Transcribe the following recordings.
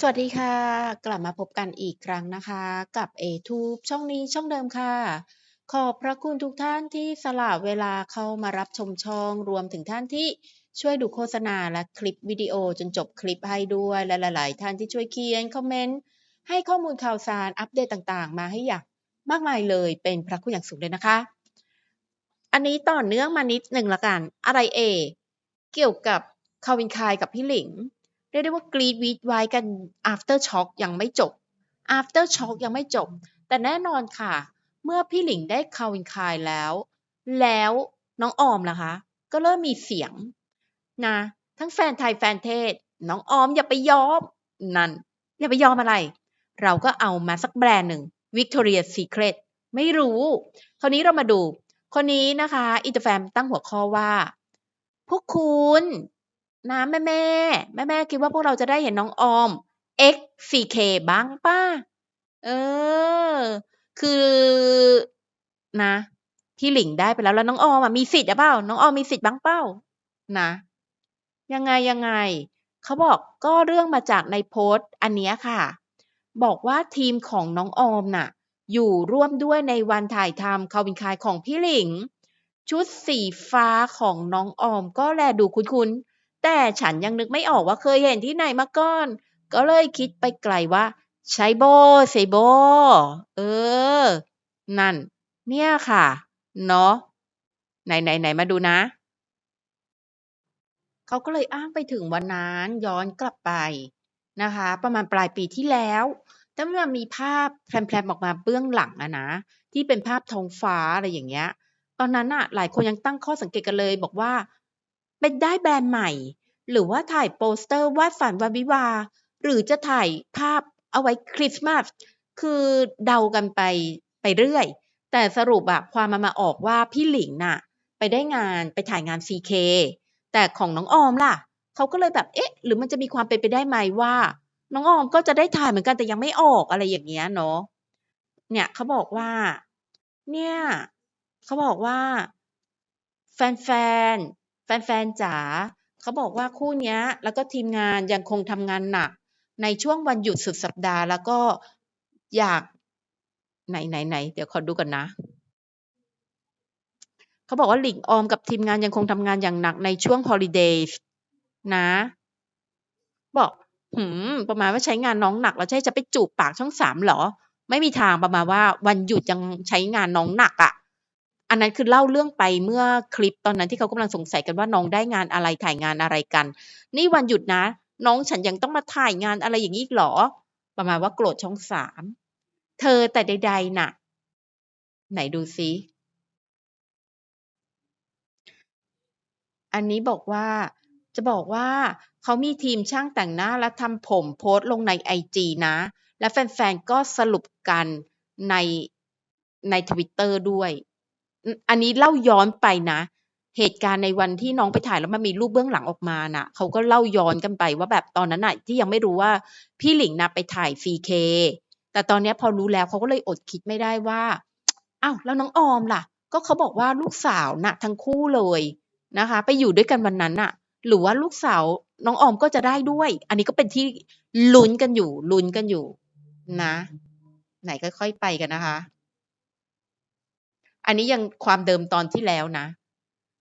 สวัสดีค่ะ กลับมาพบกันอีกครั้งนะคะ กับ A-Tube ช่องนี้ช่องเดิมค่ะ ขอบพระคุณทุกท่านที่สละเวลาเข้ามารับชมช่องรวมถึงท่านที่ช่วยดูโฆษณาและคลิปวิดีโอจนจบคลิปให้ด้วยและหลาย ๆ ท่านที่ช่วยเขียนคอมเมนต์ให้ข้อมูลข่าวสารอัปเดตต่างๆ มาให้อย่างมากมายเลยเป็นพระคุณอย่างสูงเลยนะคะ อันนี้ต่อเนื่องมานิดหนึ่งละกัน อะไรเอเกี่ยวกับคาวินคายกับพี่หลิง รียกได้ว่ากรีดวีดไว้กัน after shock ยังไม่จบ after shock ยังไม่จบ แต่แน่นอนค่ะ เมื่อพี่หลิงได้คาวินคายแล้ว แล้วน้องออมล่ะคะ ก็เริ่มมีเสียงนะ ทั้งแฟนไทยแฟนเทศ น้องออมอย่าไปยอม นั่น อย่าไปยอมอะไร เราก็เอามาสักแบรนด์หนึ่ง Victoria's Secret ไม่รู้ คราวนี้เรามาดู คนนี้นะคะ อินเตอร์แฟมตั้งหัวข้อว่า พวกคุณ นะแม่แม่แม่แม่คิดว่าพวกเราจะได้เห็นน้องออม X CK บ้างป้าเออ คือนะพี่หลิงได้ไปแล้วแล้วน้องออมมีสิทธิ์หรือเปล่าน้องออมมีสิทธิ์บ้างเปล่านะ ยังไงยังไงเขาบอกก็เรื่องมาจากในโพสต์อันนี้ค่ะ บอกว่าทีมของน้องออมน่ะ อยู่ร่วมด้วยในวันถ่ายทำคาวินคายของพี่หลิง ชุดสีฟ้าของน้องออมก็แลดูคุ้นๆ แต่ฉันยังนึกไม่ออกว่าเคยเห็นที่ไหนมาก่อน ก็เลยคิดไปไกลว่าใช่โบใช่โบ เออ นั่น เนี่ยค่ะ เนาะไหนไหนไหนมาดูนะ เขาก็เลยอ้างไปถึงวันนั้นย้อนกลับไปนะคะ ประมาณปลายปีที่แล้วแต่มันมีภาพแพรมๆออกมาเบื้องหลังอะนะ ที่เป็นภาพท้องฟ้าอะไรอย่างเงี้ย ตอนนั้นอะหลายคนยังตั้งข้อสังเกตกันเลย บอกว่า เป็นได้แบรนด์ใหม่ หรือว่าถ่ายโปสเตอร์วาดฝันวันวิวา หรือจะถ่ายภาพเอาไว้คริสต์มาสคือเดากันไปไปเรื่อย แต่สรุปอะความมันมาออกว่าพี่หลิงน่ะ ไปได้งานไปถ่ายงาน CK แต่ของน้องออมล่ะเขาก็เลยแบบเอ๊ะ หรือมันจะมีความเป็นไปได้ไหมว่า น้องออมก็จะได้ถ่ายเหมือนกันแต่ยังไม่ออกอะไรอย่างเงี้ยเนาะเนี่ยเขาบอกว่า เนี่ยเขาบอกว่า แฟนๆ แฟนๆจ๋าเขาบอกว่าคู่นี้แล้วก็ทีมงานยังคงทำงานหนัก ในช่วงวันหยุดสุดสัปดาห์ แล้วก็อยากไหนไหนไหนเดี๋ยวขอดูก่อนนะเขาบอกว่าหลิงออมกับทีมงานยังคงทำงานอย่างหนักในช่วงฮอลิเดย์นะ บอกหืมประมาณว่าใช้งานน้องหนัก แล้วใช่จะไปจูบปากช่องสามเหรอ ไม่มีทางประมาณว่าวันหยุดยังใช้งานน้องหนักอะ่ะ อันนั้นคือเล่าเรื่องไปเมื่อคลิปตอนนั้นที่เขากำลังสงสัยกันว่าน้องได้งานอะไรถ่ายงานอะไรกัน นี่วันหยุดนะ น้องฉันยังต้องมาถ่ายงานอะไรอย่างนี้อีกเหรอ ประมาณว่าโกรธช่องสามเธอแต่ใดๆน่ะ ไหนดูซิอันนี้บอกว่าจะบอกว่าเขามีทีมช่างแต่งหน้าและทำผมโพสต์ลงในไอจีนะ และแฟนๆ ก็สรุปกันในในทวิตเตอร์ด้วย อันนี้เล่าย้อนไปนะ เหตุการณ์ในวันที่น้องไปถ่ายแล้วมันมีรูปเบื้องหลังออกมาน่ะเขาก็เล่าย้อนกันไปว่าแบบตอนนั้นน่ะที่ยังไม่รู้ว่าพี่หลิงนะไปถ่าย 4K แต่ตอนนี้พอรู้แล้วเขาก็เลยอดคิดไม่ได้ว่าอ้าวแล้วน้องออมล่ะ ก็เขาบอกว่าลูกสาวน่ะ ทั้งคู่เลยนะคะ ไปอยู่ด้วยกันวันนั้นน่ะ หรือว่าลูกสาวน้องออมก็จะได้ด้วย อันนี้ก็เป็นที่ลุ้นกันอยู่ลุ้นกันอยู่นะ ไหนค่อยๆไปกันนะคะ อันนี้ยังความเดิมตอนที่แล้วนะ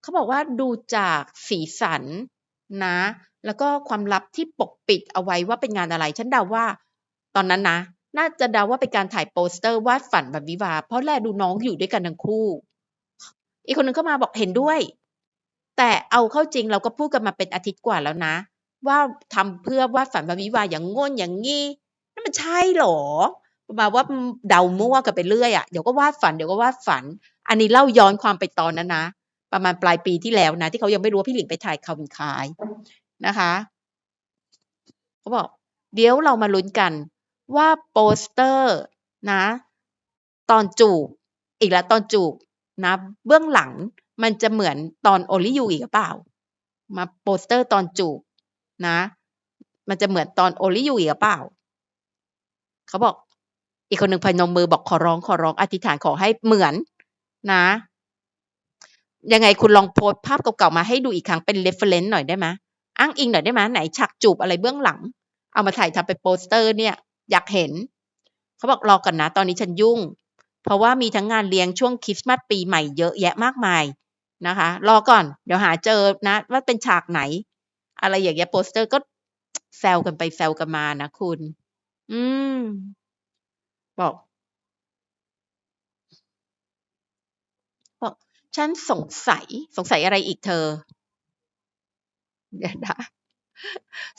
เขาบอกว่าดูจากสีสันนะ แล้วก็ความลับที่ปกปิดเอาไว้ว่าเป็นงานอะไร ฉันเดาว่า ตอนนั้นนะ น่าจะเดาว่าเป็นการถ่ายโปสเตอร์วาดฝันแบบวิวา เพราะแลดูน้องอยู่ด้วยกันทั้งคู่ อีกคนหนึ่งเข้ามาบอกเห็นด้วย แต่เอาเข้าจริงเราก็พูดกันมาเป็นอาทิตย์กว่าแล้วนะ ว่าทำเพื่อวาดฝันแบบวิวาอย่างง่นอย่างงี้นั่นมันใช่หรอประมาณว่าเดามั่วกันไปเรื่อยอะ่ะเดี๋ยวก็วาดฝันเดี๋ยวก็วาดฝัน อันนี้เล่าย้อนความไปตอนนั้นนะ ประมาณปลายปีที่แล้วนะ ที่เขายังไม่รู้ว่าพี่หลิงไปถ่ายคาวินคายนะคะเขาบอก เดี๋ยวเรามาลุ้นกันว่าโปสเตอร์นะ ตอนจูบอีกแล้วตอนจูบนะ เบื้องหลังมันจะเหมือนตอนโอลิยูอีกเปล่า มาโปสเตอร์ตอนจูบนะ มันจะเหมือนตอนโอลิยูอีกเปล่า เขาบอก อีกคนหนึ่งพนมมือบอกขอร้องขอร้องอธิษฐานขอให้เหมือน นะยังไงคุณลองโพสภาพเก่าๆมาให้ดูอีกครั้งเป็นเรฟเฟรนซ์หน่อยได้ไหมอ้างอิงหน่อยได้ไหมไหนฉากจูบอะไรเบื้องหลัง เอามาถ่ายทำเป็นโปสเตอร์เนี่ย อยากเห็น เขาบอกรอก่อนนะ ตอนนี้ฉันยุ่ง เพราะว่ามีทั้งงานเลี้ยงช่วงคริสต์มาสปีใหม่เยอะแยะมากมายนะคะ รอก่อน เดี๋ยวหาเจอนะ ว่าเป็นฉากไหน อะไรอย่างเงี้ยโปสเตอร์ก็แซวกันไปแซวกันมานะคุณ อืม บอก บอก ฉันสงสัย สงสัยอะไรอีกเธอ เดี๋ยวนะ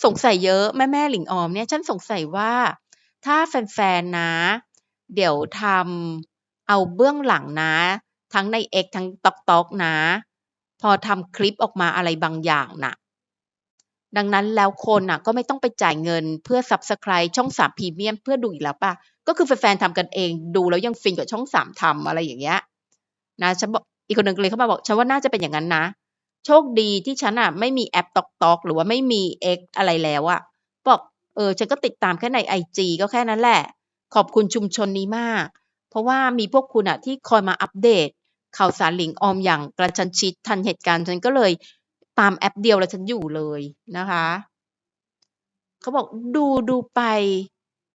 สงสัยเยอะแม่ๆหลิงออมเนี่ย ฉันสงสัยว่า ถ้าแฟนๆนะ เดี๋ยวทำเอาเบื้องหลังนะ ทั้งใน X ทั้ง TikTok นะ พอทำคลิปออกมาอะไรบางอย่างน่ะดังนั้นแล้วคนน่ะก็ไม่ต้องไปจ่ายเงินเพื่อ Subscribe ช่อง3พรีเมียมเพื่อดูอีกแล้วเปล่าก็คือแฟนๆทำกันเองดูแล้วยังฟินกว่าช่อง3ทำอะไรอย่างเงี้ยนะฉันบอก อีกคนหนึ่งเลยเข้ามาบอกฉันว่าน่าจะเป็นอย่างงั้นนะ โชคดีที่ฉันน่ะไม่มีแอป TikTok หรือว่าไม่มี X อะไรแล้วอะบอกเออฉันก็ติดตามแค่ในไอจีก็แค่นั้นแหละ ขอบคุณชุมชนนี้มาก เพราะว่ามีพวกคุณน่ะที่คอยมาอัปเดต ข่าวสารหลิงออมอย่างกระชันชิดทันเหตุการณ์ฉันก็เลยตามแอปเดียวแล้วฉันอยู่เลยนะคะเขาบอกดูดูไป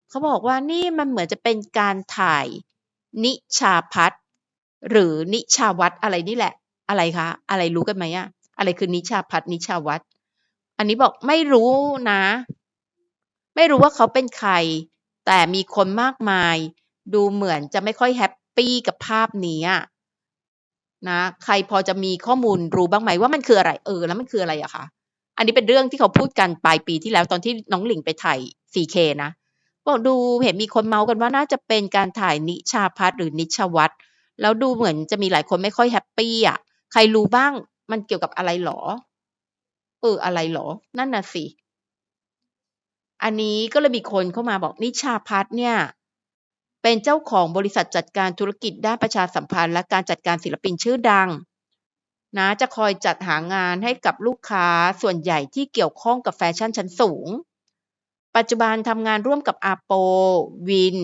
เขาบอกว่านี่มันเหมือนจะเป็นการถ่ายนิชาพัฒน์ หรือนิชาวัฒน์อะไรนี่แหละ อะไรคะ อะไรรู้กันไหมอะอะไรคือนิชาพัฒนิชาวัฒน์อันนี้บอกไม่รู้นะ ไม่รู้ว่าเขาเป็นใคร แต่มีคนมากมาย ดูเหมือนจะไม่ค่อยแฮปปี้กับภาพนี้นะใครพอจะมีข้อมูลรู้บ้างไหมว่ามันคืออะไร?เออแล้วมันคืออะไรอะคะ?อันนี้เป็นเรื่องที่เขาพูดกันปลายปีที่แล้วตอนที่น้องหลิงไปถ่าย 4K นะบอกดูเห็นมีคนเมาท์กันว่าน่าจะเป็นการถ่ายนิชาพัฒหรือนิชวัฒน์ แล้วดูเหมือนจะมีหลายคนไม่ค่อยแฮปปี้อะ ใครรู้บ้างมันเกี่ยวกับอะไรหรอ?เอออะไรหรอ?นั่นน่ะสิ อันนี้ก็เลยมีคนเข้ามาบอกนิชาพัฒน์เนี่ย เป็นเจ้าของบริษัทจัดการธุรกิจด้านประชาสัมพันธ์ และการจัดการศิลปินชื่อดัง นะจะคอยจัดหางานให้กับลูกค้าส่วนใหญ่ที่เกี่ยวข้องกับแฟชั่นชั้นสูง ปัจจุบันทำงานร่วมกับอาโป วิน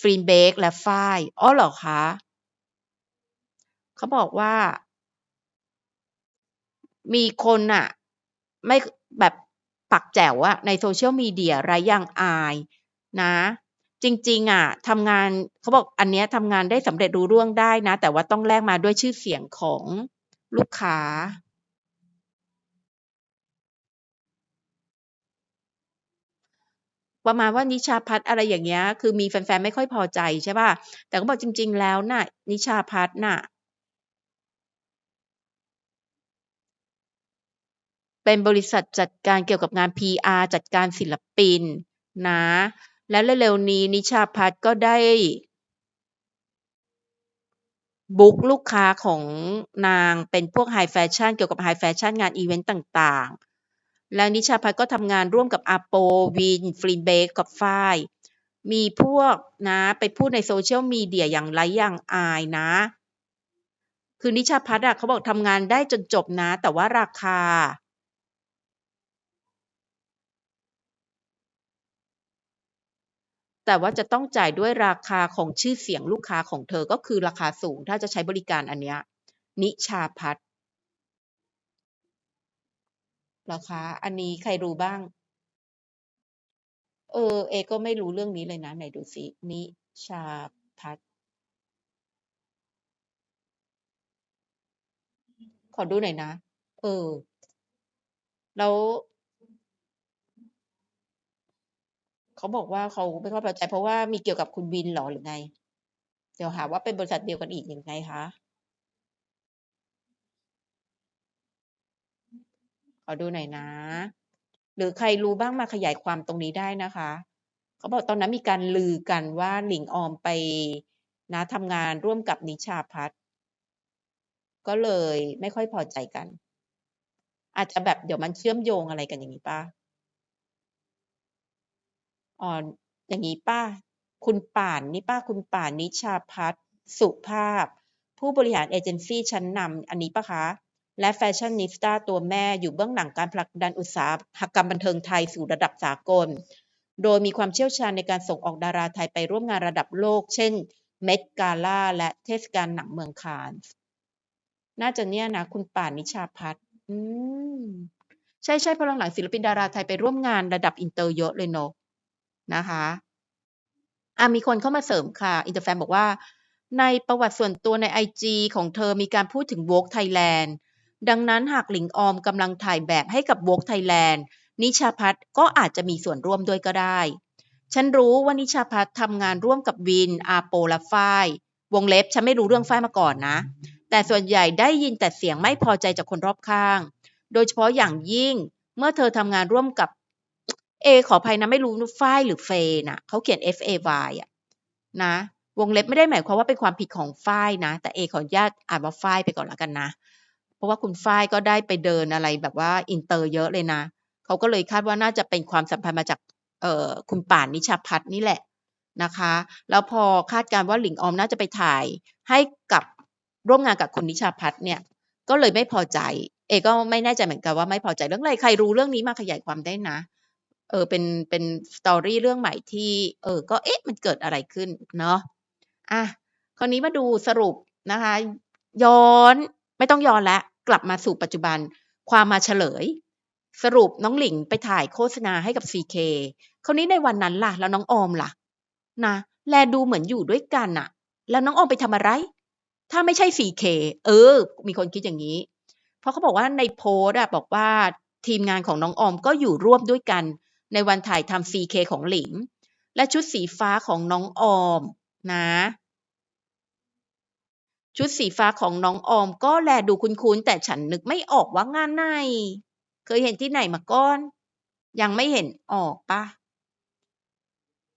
ฟรีนเบกและฝ้ายอ้อเหรอคะ? เขาบอกว่า มีคนน่ะไม่แบบปากแจ๋วอะใน Social Media ไร้ยางอายนะ จริง ๆอะทำงานเขาบอกอันเนี้ยทำงานได้สำเร็จรุ่ร่วงได้นะ แต่ว่าต้องแลกมาด้วยชื่อเสียงของลูกค้าประมาณว่านิชาพัฒน์อะไรอย่างเงี้ย คือมีแฟนๆ ไม่ค่อยพอใจใช่เปล่าแต่เขาบอกจริง ๆ แล้วน่ะนิชาพัฒน่ะ เป็นบริษัทจัดการเกี่ยวกับงาน PR จัดการศิลปินนะ แล้วเร็วๆนี้นิชาพัฒน์ก็ได้บุ๊กลูกค้าของนางเป็นพวก High Fashion เกี่ยวกับ High Fashion งานอิเวนต์ต่างๆ แล้วนิชาพัฒน์ก็ทำงานร่วมกับอาโปวินฟรีนเบกกับฝ้ายมีพวกนะไปพูดใน Social Media อย่างไร้ยางอายนะ คือนิชาพัฒน์อะเขาบอกทำงานได้จนจบนะ แต่ว่าราคา แต่ว่าจะต้องจ่ายด้วยราคาของชื่อเสียงลูกค้าของเธอก็คือราคาสูงถ้าจะใช้บริการอันเนี้ยนิชาพัฒน์เหรอคะ?อันนี้ใครรู้บ้าง?เออ เอ ก็ไม่รู้เรื่องนี้เลยนะ ไหนดูซินิชาพัฒน์ขอดูหน่อยนะ เออ แล้ว เขาบอกว่าเขาไม่ค่อยพอใจเพราะว่ามีเกี่ยวกับคุณวินหรอหรือไง?เดี๋ยวหาว่าเป็นบริษัทเดียวกันอีกยังไงคะ?ขอดูหน่อยนะ หรือใครรู้บ้างมาขยายความตรงนี้ได้นะคะ เขาบอกตอนนั้นมีการลือกันว่าหลิงออมไปนะทำงานร่วมกับนิชาพัฒน์ก็เลยไม่ค่อยพอใจกัน อาจจะแบบเดี๋ยวมันเชื่อมโยงอะไรกันอย่างงี้ปล่ อ๋ออย่างงี้ปล่าคุณป่านนี่ปล่าคุณป่านนิชาพัฒสุภาพ ผู้บริหารเอเจนซี่ชั้นนำอันนี้ปล่าคะ?และ Fashionista ตัวแม่อยู่เบื้องหลังการผลักดันอุตสาหกรรมบันเทิงไทยสู่ระดับสากล โดยมีความเชี่ยวชาญในการส่งออกดาราไทยไปร่วมงานระดับโลก เช่น Met Gala และเทศกาลหนังเมืองคานน่าจะเนี่ยนะ คุณป่านนิชาพัฒน์อืมใช่พราะหลังศิลปินดาราไทยไปร่วมงานระดับอินเตอร์เยอะเลยเนาะ นะคะอ่ามีคนเข้ามาเสริมค่ะ อินเตอร์แฟนบอกว่า ในประวัติส่วนตัวในไอจีของเธอมีการพูดถึง Vogue Thailand ดังนั้นหากหลิงออมกำลังถ่ายแบบให้กับ Vogue Thailand นิชาพัฒน์ก็อาจจะมีส่วนร่วมด้วยก็ได้ ฉันรู้ว่านิชาพัฒน์ทำงานร่วมกับวิน อาโปและฝ้ายวงเล็บฉันไม่รู้เรื่องฝ้ายมาก่อนนะ แต่ส่วนใหญ่ได้ยินแต่เสียงไม่พอใจจากคนรอบข้าง โดยเฉพาะอย่างยิ่งเมื่อเธอทำงานร่วมกับ เอขออภัยนะไม่รู้ฝ้ายหรือเฟย์นะเขาเขียน F-A-Y อะนะวงเล็บไม่ได้หมายความว่าเป็นความผิดของฝ้ายนะ แต่เอขออนุญาตอ่านว่าฝ้ายไปก่อนล้วกันนะ เพราะว่าคุณฝ้ายก็ได้ไปเดินอะไรแบบว่าอินเตอร์เยอะเลยนะเขาก็เลยคาดว่าน่าจะเป็นความสัมพันธ์มาจากเอ่อคุณป่านนิชาพัฒน์นี่แหละนะคะ แล้วพอคาดการณ์ว่าหลิงออมน่าจะไปถ่ายให้กับร่วมงานกับคุณนิชาพัฒน์เนี่ย ก็เลยไม่พอใจ เอก็ไม่แน่ใจเหมือนกันว่าไม่พอใจเรื่องอะไรใครรู้เรื่องนี้มาขยายความได้นะ เออเป็นเป็น story เรื่องใหม่ที่เออก็เอ๊ะมันเกิดอะไรขึ้นเนาะอาคราวนี้มาดูสรุปนะคะ ย้อนไม่ต้องย้อนแล้วกลับมาสู่ปัจจุบันความมาเฉลย สรุปน้องหลิงไปถ่ายโฆษณาให้กับ CK คราวนี้ในวันนั้นล่ะ แล้วน้องออมล่ะ นะ แลดูเหมือนอยู่ด้วยกันน่ะแล้วน้องออมไปทำอะไร ถ้าไม่ใช่ CK เออ มีคนคิดอย่างงี้ เพราะเขาบอกว่าในโพส์อะบอกว่าทีมงานของน้องออมก็อยู่ร่วมด้วยกัน ในวันถ่ายทำ CK ของหลิง และชุดสีฟ้าของน้องออมนะ ชุดสีฟ้าของน้องออมก็แลดูคุ้นๆแต่ฉันนึกไม่ออกว่างานไหน เคยเห็นที่ไหนมาก่อน ยังไม่เห็นออกปล่า?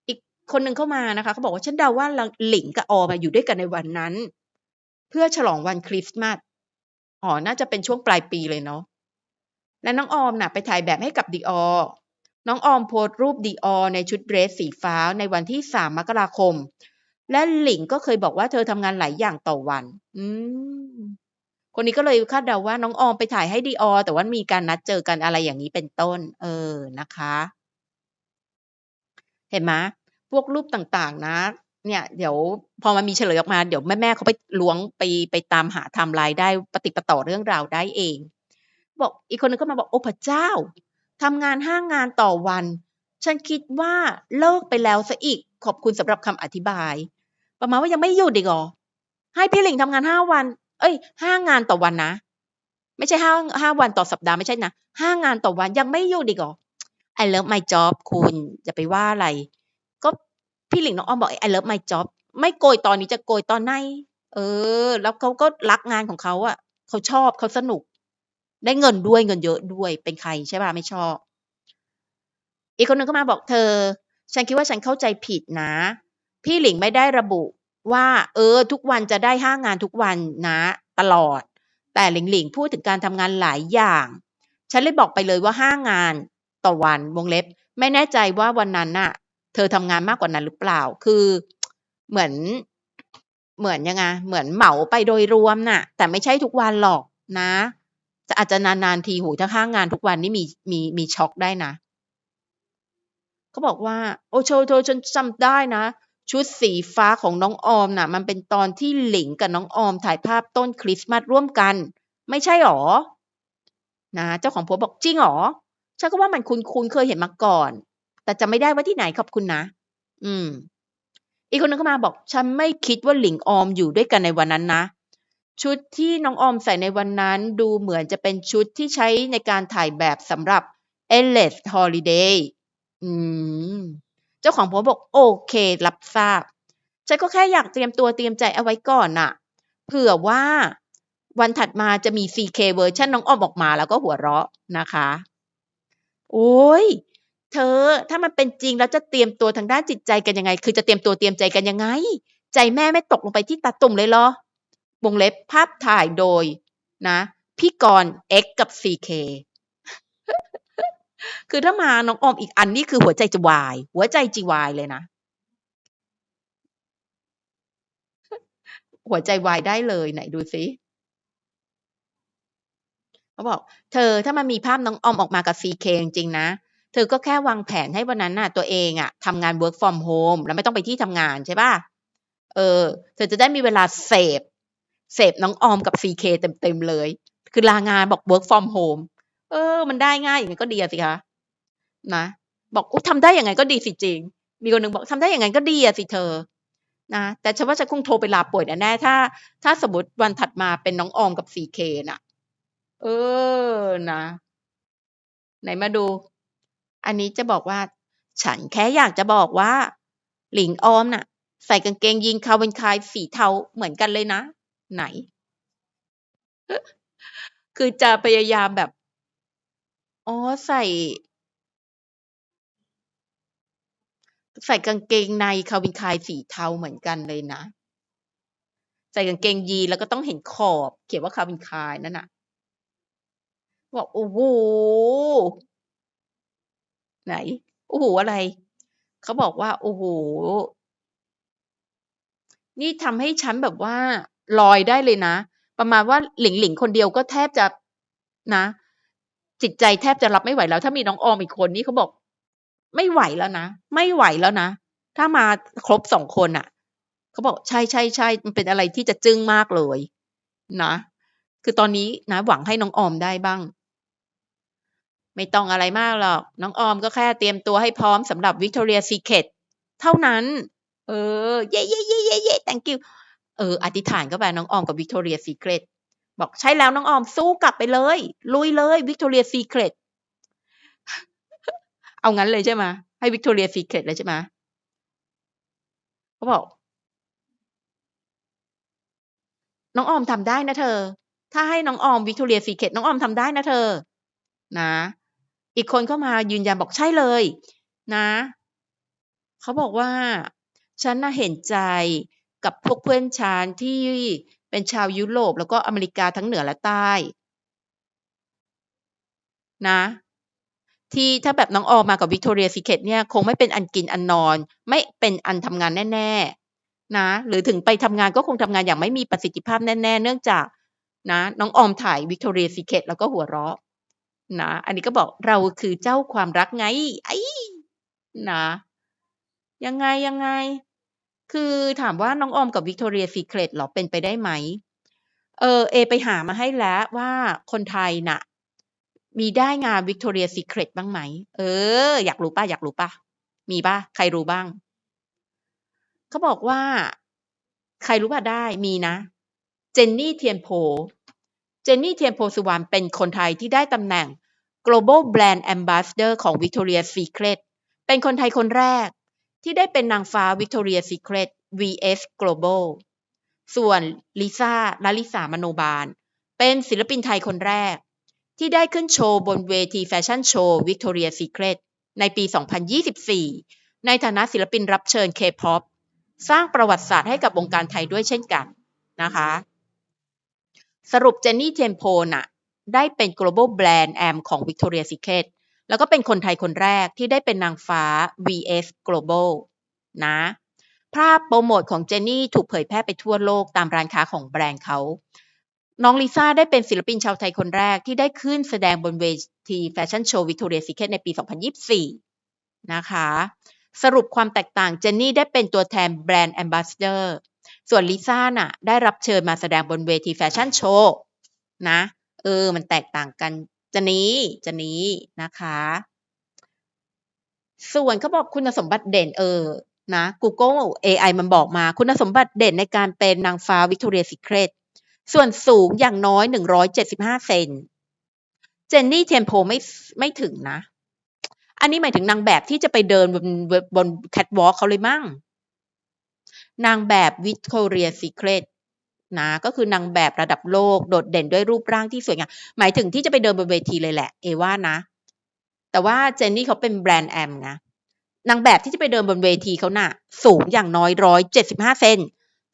อีกคนหนึ่งเข้ามานะคะเขาบอกว่าฉันเดาว่าหลิงกับออมอะอยู่ด้วยกันในวันนั้น เพื่อฉลองวันคริสต์มาสอ๋อน่าจะเป็นช่วงปลายปีเลยเนาะและน้องออมน่ะไปถ่ายแบบให้กับ Dior น้องออมโพสรูป Dior ในชุดเดรสสีฟ้าในวันที่ 3 มกราคม และหลิงก็เคยบอกว่าเธอทำงานหลายอย่างต่อวัน อืมคนนี้ก็เลยคาดเดาว่าน้องออมไปถ่ายให้ Dior แต่ว่ามีการนัดเจอกันอะไรอย่างงี้เป็นต้น เออนะคะ เห็นไหมพวกรูปต่างๆนะ เนี่ย เดี๋ยวพอมันมีเฉลยออกมาเดี๋ยวแม่ๆเขาไปล้วงไปไปตามหาไทม์ไลน์ได้ปะติปต่อเรื่องราวได้เอง บอกอีกคนหนึ่งก็มาบอกโอ้พระเจ้า ทำงาน5งานต่อวัน ฉันคิดว่าเลิกไปแล้วเสียอีก ขอบคุณสำหรับคำอธิบาย ประมาณว่ายังไม่หยุดอีกหรอ ให้พี่หลิงทำงาน5วัน เอ๊ย5งานต่อวันนะ ไม่ใช่5 5วันต่อสัปดาห์ไม่ใช่นะ5งานต่อวันยังไม่หยุดอีกหรอ I love my job คุณอย่าไปว่าอะไร ก็พี่หลิงน้องออมบอก I love my job ไม่โกยตอนนี้จะโกยตอนไหน เออ แล้วเขาก็รักงานของเขาอะเขาชอบเขาสนุก ได้เงินด้วยเงินเยอะด้วยเป็นใครใช่เปล่าไม่ชอบ อีกคนหนึ่งก็มาบอกเธอ ฉันคิดว่าฉันเข้าใจผิดนะ พี่หลิงไม่ได้ระบุว่า เออ ทุกวันจะได้5งานทุกวันนะ ตลอด แต่หลิงหลิงพูดถึงการทำงานหลายอย่าง ฉันเลยบอกไปเลยว่า5งานต่อวันวงเล็บ ไม่แน่ใจว่าวันนั้นน่ะ เธอทำงานมากกว่านั้นหรือเปล่า คือเหมือนเหมือนยังไงเหมือนเหมาไปโดยรวมน่ะ แต่ไม่ใช่ทุกวันหรอกนะ จะอาจจะนานๆทีโอ้โฮถ้า5งานทุกวันนี่มีมีมีช็อกได้นะเขาบอกว่า โอ้เธอเธอฉันจำได้นะ ชุดสีฟ้าของน้องออมน่ะ มันเป็นตอนที่หลิงกับน้องออมถ่ายภาพต้นคริสต์มาสร่วมกัน ไม่ใช่หรอ?นะเจ้าของโพสบอกจริงหรอ?ฉันก็ว่ามันคุ้นๆเคยเห็นมาก่อน แต่จำไม่ได้ว่าที่ไหนขอบคุณนะ อืม อีกคนหนึ่งเข้ามาบอก ฉันไม่คิดว่าหลิงออมอยู่ด้วยกันในวันนั้นนะ ชุดที่น้องออมใส่ในวันนั้นดูเหมือนจะเป็นชุดที่ใช้ในการถ่ายแบบสำหรับ Endless Holiday อืม เจ้าของโพสต์บอกโอเค รับทราบ ฉันก็แค่อยากเตรียมตัวเตรียมใจเอาไว้ก่อนน่ะ เผื่อว่าวันถัดมาจะมี CK เวอร์ชันน้องออมออกมาแล้วก็หัวเราะนะคะ โอ๊ยเธอ ถ้ามันเป็นจริงแล้วจะเตรียมตัวทางด้านจิตใจกันยังไง คือจะเตรียมตัวเตรียมใจกันยังไง ใจแม่ไม่ตกลงไปที่ตาตุ่มเลยเหรอ วงเล็บภาพถ่ายโดยนะพี่กรณ์ X กับ CK คือถ้ามาน้องออมอีกอันนี่คือหัวใจจะวาย หัวใจจะวายเลยนะ หัวใจวายได้เลยไหนดูซิเขาบอก เธอถ้ามันมีภาพน้องออมออกมากับ CK จริงๆนะ เธอก็แค่วางแผนให้วันนั้นน่ะ ตัวเองอะทำงาน work from home แล้วไม่ต้องไปที่ทำงานใช่เปล่าเออ เธอจะได้มีเวลาเสพ เสพน้องออมกับ CK เต็มๆเลย คือลางานบอก work from home เออ มันได้ง่ายอย่างนั้ก็ดีอะสิคะนะ บอกอุ๊ยทำได้อยังไงก็ดีสิจริง มีคนหนึ่งบอกทำได้อย่างนั้นก็ดีอะสิเธอ นะ แต่ฉันว่าฉันคงโทรไปลาป่วยแน่ๆถ้า ถ้าสมมติวันถัดมาเป็นน้องออมกับ 4K น่ะ เออนะ ไหนมาดู อันนี้จะบอกว่า ฉันแค่อยากจะบอกว่า หลิงออมน่ะ ใส่กางเกงยีน Calvin Klein สีเทาเหมือนกันเลยนะ ไหน คือจะพยายามแบบ อ๋อ ใส่ ใส่กางเกงใน Calvin Klein สีเทาเหมือนกันเลยนะ ใส่กางเกงยีนแล้วก็ต้องเห็นขอบ เขียนว่า Calvin Klein นั่นน่ะบอกโอ้โฮไหน โอ้โฮอะไร เขาบอกว่า โอ้โฮนี่ทำให้ฉันแบบว่า ลอยได้เลยนะ ประมาณว่าหลิงหลิงคนเดียวก็แทบจะนะ จิตใจแทบจะรับไม่ไหวแล้ว ถ้ามีน้องออมอีกคนนี่เขาบอก ไม่ไหวแล้วนะ ไม่ไหวแล้วนะ ถ้ามาครบ2คนน่ะเขาบอกใช่ๆๆมันเป็นอะไรที่จะจึ้งมากเลย นะคือตอนนี้นะหวังให้น้องออมได้บ้าง ไม่ต้องอะไรมากหรอก น้องออมก็แค่เตรียมตัวให้พร้อมสำหรับ Victoria's Secret เท่านั้น เออ เย้ๆๆๆๆ Thank you เอออธิษฐานเข้าไปน้องออมกับ Victoria's Secret บอกใช่แล้วน้องออมสู้กลับไปเลย ลุยเลย Victoria's Secret เอางั้นเลยใช่ไหมให้ Victoria's Secret เลยใช่ไหมเขาบอก น้องออมทำได้นะเธอ ถ้าให้น้องออม Victoria's Secret น้องออมทำได้นะเธอ นะ อีกคนเข้ามายืนยันบอกใช่เลย นะเขาบอกว่า ฉันน่ะเห็นใจ กับพวกเพื่อนฉันที่เป็นชาวยุโรปแล้วก็อเมริกาทั้งเหนือและใต้นะ ที่ถ้าแบบน้องออมมากับ Victoria's Secret เนี่ยคงไม่เป็นอันกินอันนอน ไม่เป็นอันทำงานแน่ๆนะหรือถึงไปทำงานก็คงทำงานอย่างไม่มีประสิทธิภาพแน่ ๆ เนื่องจากนะน้องออมถ่าย Victoria's Secret แล้วก็หัวเราะนะอันนี้ก็บอกเราคือเจ้าความรักไงไอ้นะยังไงๆ คือถามว่าน้องออมกับ Victoria's Secret เหรอเป็นไปได้ไหม เออเอ ไปหามาให้แล้วว่าคนไทยน่ะ มีได้งาน Victoria's Secret บ้างไหม เออ อยากรู้เปล่าอยากรู้เปล่ามีเปล่าใครรู้บ้าง เขาบอกว่า ใครรู้เปล่าได้มีนะ เจนนี่เทียนโพ เจนนี่เทียนโพสุวรรณเป็นคนไทยที่ได้ตำแหน่ง Global Brand Ambassador ของ Victoria's Secret เป็นคนไทยคนแรก ที่ได้เป็นนางฟ้า Victoria Secret vs Global ส่วนลิซ่าลลิสามโนบาล เป็นศิลปินไทยคนแรก ที่ได้ขึ้นโชว์บนเวทีแฟชั่นโชว์ Victoria Secret ในปี 2024 ในฐานะศิลปินรับเชิญ K-pop สร้างประวัติศาสตร์ให้กับวงการไทยด้วยเช่นกันนะคะ สรุปเจนนี่เทียนโพน่ะ ได้เป็น Global Brand Am ของ Victoria Secret แล้วก็เป็นคนไทยคนแรกที่ได้เป็นนางฟ้า vs Global นะ ภาพโปรโมทของเจนนี่ถูกเผยแพร่ไปทั่วโลกตามร้านค้าของแบรนด์เขา น้องลิซ่าได้เป็นศิลปินชาวไทยคนแรกที่ได้ขึ้นแสดงบนเวทีแฟชั่นโชว์ Victoria's Secret ในปี 2024 นะคะ สรุปความแตกต่างเจนนี่ได้เป็นตัวแทนแบรนด์ Ambassador ส่วนลิซ่าน่ะได้รับเชิญมาแสดงบนเวทีแฟชั่นโชว์นะ เออ มันแตกต่างกัน จะนี้จะนี้นะคะ ส่วนเขาบอกคุณสมบัติเด่นเออนะ Google AI มันบอกมาคุณสมบัติเด่นในการเป็นนางฟ้า Victoria's Secret ส่วนสูงอย่างน้อย 175 เซนเจนนี่เทียนโพไม่ไม่ถึงนะ อันนี้หมายถึงนางแบบที่จะไปเดินบนบนแคทวอล์กเขาเลยมั่ง นางแบบ Victoria's Secret นะก็คือนางแบบระดับโลกโดดเด่นด้วยรูปร่างที่สวยงามหมายถึงที่จะไปเดินบนเวทีเลยแหละ เอว่านะ แต่ว่าเจนนี่เขาเป็นแบรนด์แอมนะนางแบบที่จะไปเดินบนเวทีเขาน่ะ สูงอย่างน้อย175เจ็ดสิบห้าเซน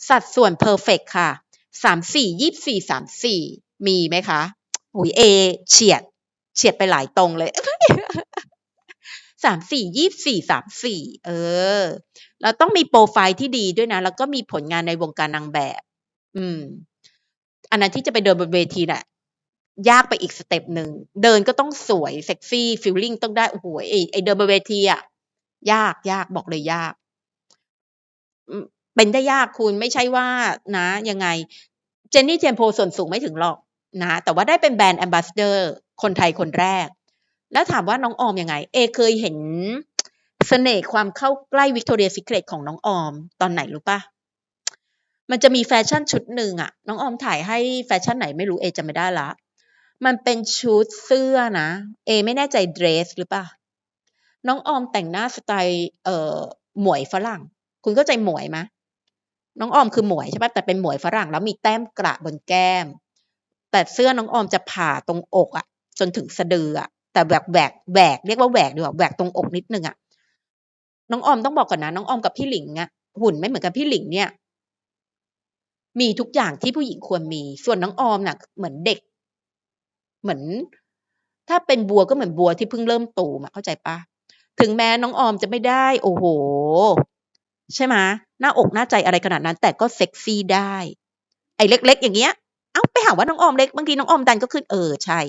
สัดส่วนเพอร์เฟกค่ะ34 24 34มีไหมคะโอ้ยเอเฉียด เฉียดไปหลายตรงเลย34 24 34เออแล้วต้องมีโปรไฟล์ที่ดีด้วยนะ แล้วก็มีผลงานในวงการนางแบบ อืม อันนั้นที่จะไปเดินบนเวทีน่ะ ยากไปอีกสเต็ปหนึ่ง เดินก็ต้องสวยเซ็กซี่ฟีลลิ่งต้องได้โอ้โฮไอไอเดินบนเวทีอะยากยากบอกเลยยาก เป็นได้ยากคุณไม่ใช่ว่านะยังไง เจนนี่เทียนโพส่วนสูงไม่ถึงหรอกนะแต่ว่าได้เป็นแบรนด์ Ambassador คนไทยคนแรก แล้วถามว่าน้องออมยังไง เอเคยเห็นเสน่ห์ความเข้าใกล้ Victoria's Secret ของน้องออม ตอนไหนรู้ปะ มันจะมีแฟชั่นชุดหนึ่งอะน้องออมถ่ายให้แฟชั่นไหนไม่รู้เอจำไม่ได้ละ มันเป็นชุดเสื้อนะ เอไม่แน่ใจเดรสหรือเปล่า น้องออมแต่งหน้าสไตล์เอ่อหมวยฝรั่ง คุณเข้าใจหมวยไหมน้องออมคือหมวยใช่ปะแต่เป็นหมวยฝรั่งแล้วมีแต้มกระบนแก้ม แต่เสื้อน้องออมจะผ่าตรงอกอะจนถึงสะดืออะแต่แบบแหวกแหวกเรียกว่าแหวกดีกว่าแหวกตรงอกนิดนึงอะน้องออมต้องบอกก่อนนะ น้องออมกับพี่หลิงอะหุ่นไม่เหมือนกับพี่หลิงเนี่ย มีทุกอย่างที่ผู้หญิงควรมี ส่วนน้องออมน่ะ เหมือนเด็ก เหมือน ถ้าเป็นบัวก็เหมือนบัวที่เพิ่งเริ่มโตมอะเข้าใจปะถึงแม้น้องออมจะไม่ได้ โอ้โห ใช่ไหมหน้าอกหน้าใจอะไรขนาดนั้น แต่ก็เซ็กซี่ได้ ไอ้เล็ก ๆ อย่างเงี้ย เอ้าไปหาว่าน้องออมเล็กบางทีน้องออมดันก็ขึ้นเออใช่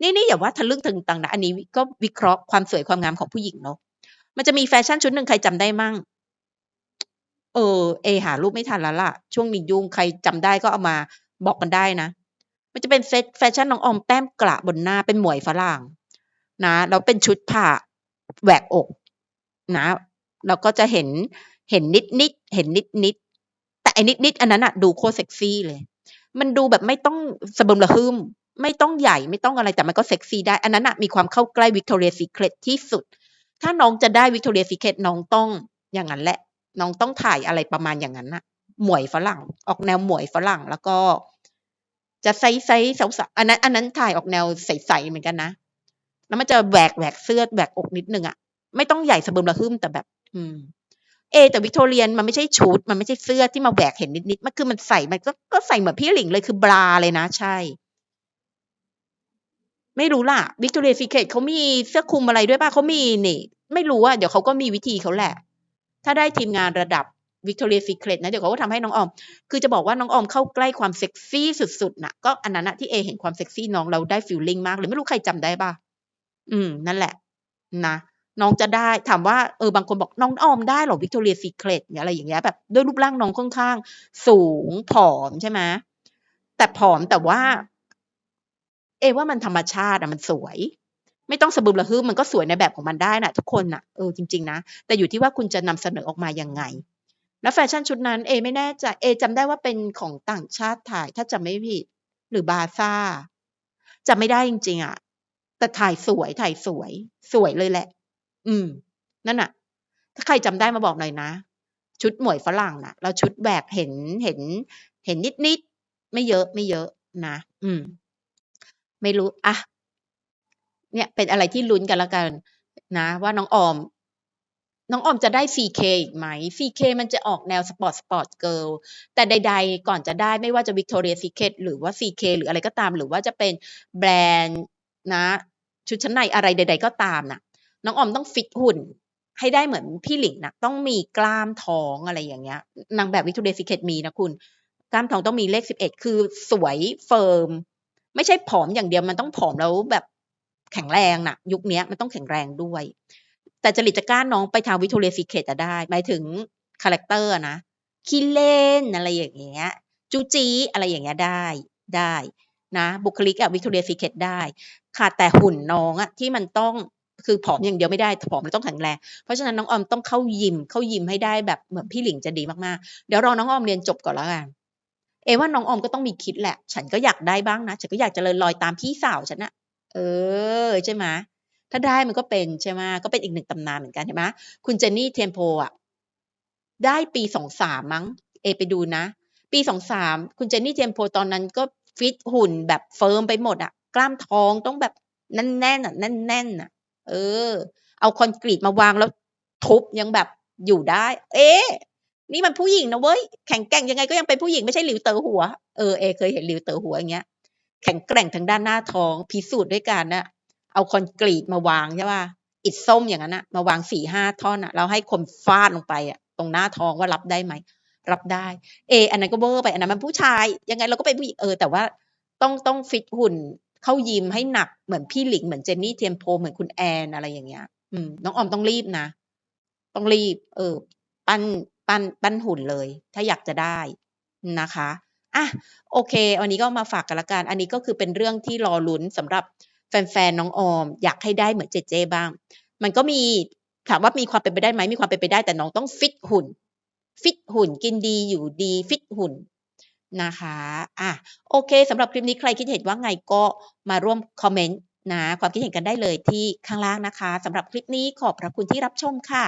นี่นี่อย่าว่าทะลึ่งถึงตังนะอันนี้ก็วิเคราะห์ความสวยความงามของผู้หญิงเนาะมันจะมีแฟชั่นชุดหนึ่งใครจำได้มั่ง เออเอหารูปไม่ทันแล้วล่ะ ช่วงนี้ยุ่งใครจำได้ก็เอามาบอกกันได้นะ มันจะเป็นเซตแฟชั่นน้องออมแต้มกระบนหน้าเป็นหมวยฝรั่งนะแล้วเป็นชุดผ้าแหวกอกนะเราก็จะเห็นเห็นนิดนิดเห็นนิดนิดแต่ไอ้นิดนิดอันนั้นอะดูโคเซ็กซี่เลย มันดูแบบไม่ต้องสะบึมระหึมไม่ต้องใหญ่ไม่ต้องอะไรแต่มันก็เซ็กซี่ได้ อันนั้นอะมีความเข้าใกล้วิกตอเรียซีเครตที่สุด ถ้าน้องจะได้วิกตอเรียซีเครตน้องต้องอย่างนั้นแหละ น้องต้องถ่ายอะไรประมาณอย่างนั้นน่ะ หมวยฝรั่ง ออกแนวหมวยฝรั่งแล้วก็ จะไซส์ไซส์สาวๆอันนั้น อันนั้นถ่ายออกแนวใสๆเหมือนกันนะ แล้วมันจะแหวกแหวกเสื้อแหวกอกนิดนึงอะไม่ต้องใหญ่สะบึมระหึมแต่แบบ อืม เอ แต่วิกตอเรียนมันไม่ใช่ชุด มันไม่ใช่เสื้อที่มาแหวกเห็นนิดๆมันคือมันใส่ มันก็ก็ใส่เหมือนพี่หลิงเลยคือบราเลยนะ ใช่ ไม่รู้ล่ะวิกตอเรียซีเคตเขามีเสื้อคลุมอะไรด้วยป่ะเขามีนี่ ไม่รู้อะเดี๋ยวเขาก็มีวิธีเขาแหละ ถ้าได้ทีมงานระดับ Victoria's Secret นะ เดี๋ยวเขาก็ทำให้น้องออม คือจะบอกว่าน้องออมเข้าใกล้ความเซ็กซี่สุดๆนะก็อันนั้นนะที่เอเห็นความเซ็กซี่น้องเราได้ฟีลลิ่งมากเลยไม่รู้ใครจำได้ป่ะอืม นั่นแหละ นะน้องจะได้ถามว่าเออบางคนบอกน้องออมได้เหรอ Victoria's Secret อะไรอย่างเงี้ยแบบด้วยรูปร่างน้องค่อนข้าง สูงผอมใช่ไหมแต่ผอมแต่ว่า เอว่ามันธรรมชาติอะมันสวย ไม่ต้องสะบึมระหึมมันก็สวยในแบบของมันได้น่ะทุกคนน่ะเออจริง ๆ นะ แต่อยู่ที่ว่าคุณจะนำเสนอออกมายังไง แล้วแฟชั่นชุดนั้นเอไม่แน่ใจเอจำได้ว่าเป็นของต่างชาติถ่าย ถ้าจำไม่ผิดหรือบาซ่าจำไม่ได้จริง ๆอะแต่ถ่ายสวยถ่ายสวย สวยเลยแหละ อืม นั่นน่ะ ถ้าใครจำได้มาบอกหน่อยนะ ชุดหมวยฝรั่งน่ะแล้วชุดแหวกเห็นเห็น เห็นนิดๆไม่เยอะไม่เยอะนะ อืม ไม่รู้อะ เนี่ยเป็นอะไรที่ลุ้นกันแล้วกันนะ ว่าน้องออม น้องออมจะได้ CK อีกไหม CK มันจะออกแนวสปอร์ตสปอร์ตเกิลแต่ใดๆ ก่อนจะได้ไม่ว่าจะ Victoria Secret หรือว่า CK หรืออะไรก็ตาม หรือว่าจะเป็นแบรนด์นะ ชุดชั้นในอะไรใด ๆ ก็ตามน่ะ น้องออมต้องฟิตหุ่นให้ได้เหมือนพี่หลิงน่ะต้องมีกล้ามท้องอะไรอย่างเงี้ยนางแบบ Victoria's Secret มีนะคุณ กล้ามท้องต้องมีเลข11คือสวยเฟิร์ม ไม่ใช่ผอมอย่างเดียวมันต้องผอมแล้วแบบ แข็งแรงนะยุคนี้มันต้องแข็งแรงด้วย แต่จริตจะกล้าน้องไปทาง Victoria's Secret จะได้ หมายถึงคาแรคเตอร์นะขี้เล่นอะไรอย่างเงี้ยจูจี้อะไรอย่างเงี้ยได้ได้นะ บุคลิกอะ Victoria's Secret ได้ขาดแต่หุ่นน้องอะที่มันต้องคือผอมอย่างเดียวไม่ได้ผอมแล้วต้องแข็งแรง เพราะฉะนั้นน้องออมต้องเข้ายิมเข้ายิมให้ได้แบบเหมือนพี่หลิงจะดีมากๆ เดี๋ยวรอน้องออมเรียนจบก่อนแล้วกัน เอว่าน้องออมก็ต้องมีคิดแหละ ฉันก็อยากได้บ้างนะ ฉันก็อยากเจริญรอยตามพี่สาวฉันนะ เออใช่ไหมถ้าได้มันก็เป็นใช่ไหมก็เป็นอีกหนึ่งตำนานเหมือนกันใช่ไหมคุณเจนนี่เทมโพอะได้ปีสองสามมั้ง เอไปดูนะ ปีสองสามคุณเจนนี่เทมโพตอนนั้นก็ฟิตหุ่นแบบเฟิร์มไปหมดอะกล้ามท้องต้องแบบแน่นๆอะแน่นๆอะเออ เอาคอนกรีตมาวางแล้วทุบยังแบบอยู่ได้ เอ๊ะนี่มันผู้หญิงนะเว้ยแข็งแกร่งยังไงก็ยังเป็นผู้หญิงไม่ใช่หลิวเต๋อหัว เออเอเคยเห็นหลิวเต๋อหัวอย่างเงี้ย แข็งแกร่งทางด้านหน้าท้อง พิสูจน์ด้วยการน่ะเอาคอนกรีตมาวางใช่ป่ะอิฐส้มอย่างนั้นน่ะมาวางสี่ห้าท่อนน่ะแล้วให้คนฟาดลงไปอะตรงหน้าท้องว่ารับได้ไหมรับได้ เอ อันนั้นก็เวอร์ไปอันนั้นมันผู้ชายยังไงเราก็เป็นผู้หญิงเออแต่ว่าต้องต้องฟิตหุ่นเข้ายิมให้หนักเหมือนพี่หลิงเหมือนเจนนี่เทียมโพเหมือนคุณแอนอะไรอย่างเงี้ย อืม น้องออมต้องรีบนะ ต้องรีบ เออ ปั้นปั้นปั้นหุ่นเลย ถ้าอยากจะได้นะคะ อะโอเควันนี้ก็มาฝากกันละกัน อันนี้ก็คือเป็นเรื่องที่รอลุ้นสำหรับแฟนๆน้องออม อยากให้ได้เหมือนเจเจบ้าง มันก็มีถามว่ามีความเป็นไปได้ไหมมีความเป็นไปได้แต่น้องต้องฟิตหุ่น ฟิตหุ่นกินดีอยู่ดีฟิตหุ่นนะคะ อะ โอเคสำหรับคลิปนี้ใครคิดเห็นว่าไงก็มาร่วมคอมเมนต์นะ ความคิดเห็นกันได้เลยที่ข้างล่างนะคะสำหรับคลิปนี้ขอบพระคุณที่รับชมค่ะ